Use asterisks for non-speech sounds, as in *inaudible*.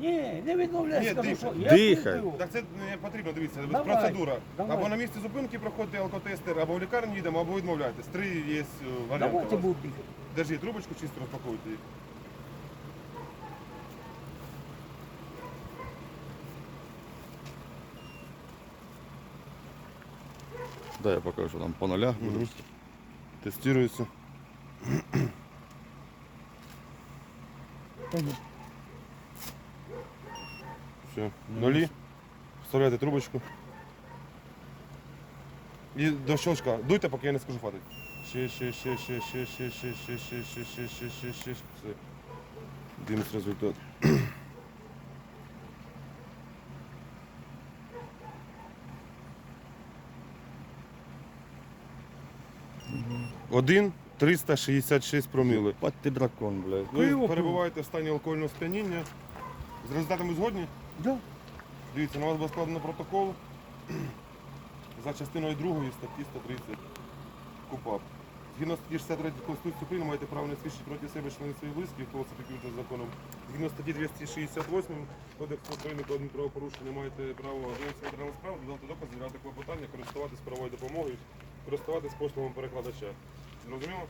Ні, не відмовляй, Ні, скажу, дихай. що я Дихай. пив. Так це не потрібно, дивіться, Давай, процедура. давай. Або на місці зупинки проходите алкотестер, або в лікарню їдемо, або відмовляєтесь. Три є е, варіанти. у Давайте вас. був дихати. Держіть трубочку, чисто розпакуйте її. Да, я покажу там по нулях. Буде. Тестується. Все, нулі. Вставляйте трубочку. І до щелчка. Дуйте, поки я не скажу хватить. Ще, ще, ще, ще, ще, ще, ще, ще, ще, ще, ще, ще, ще, ще. Все. Дивимось результат. Один 366 проміли. Пать ти дракон, блядь. Ви Пиво перебуваєте в стані алкогольного сп'яніння. З результатами згодні? Да. Дивіться, на вас буде складено протокол *clears throat* за частиною 2 статті 130 КУПАП. Згідно статті 63 Конституції України маєте право не свідчити проти себе членів своїх близьких, хто це підключено законом. Згідно статті 268 Кодексу України про адмінправопорушення маєте право займатися матеріалом справ, додати докази, збирати клопотання, користуватись правовою допомогою, користуватись послугами перекладача. Зрозуміло?